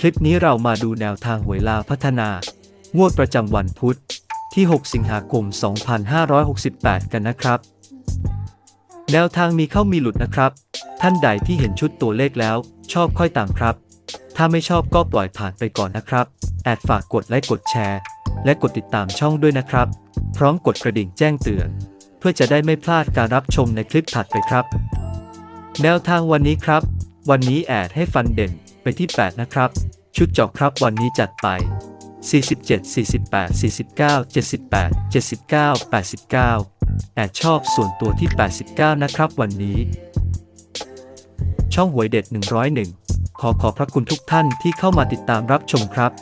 คลิปนี้เรามาดูแนวทางหวยลาพัฒนา งวดประจำวันพุธที่ 6 สิงหาคม 2568 กันนะครับ แนวทางมีเข้ามีหลุดนะครับ ท่านใดที่เห็นชุดตัวเลขแล้ว ชอบค่อยตามครับ ถ้าไม่ชอบก็ปล่อยผ่านไปก่อนนะครับ แอดฝากกดไลค์กดแชร์ และกดติดตามช่องด้วยนะครับ พร้อมกดกระดิ่งแจ้งเตือน เพื่อจะได้ไม่พลาดการรับชมในคลิปถัดไปครับ แนวทางวันนี้ครับ วันนี้แอดให้ฟันเด่นไปที่ 8 นะครับ ชุดเจาะครับวันนี้จัดไป 47 48 49 78 79 89แอดชอบส่วนตัวที่ 89 นะครับวันนี้ ช่องหวยเด็ด 101 ขอขอบพระคุณทุกท่านที่เข้ามาติดตามรับชมครับ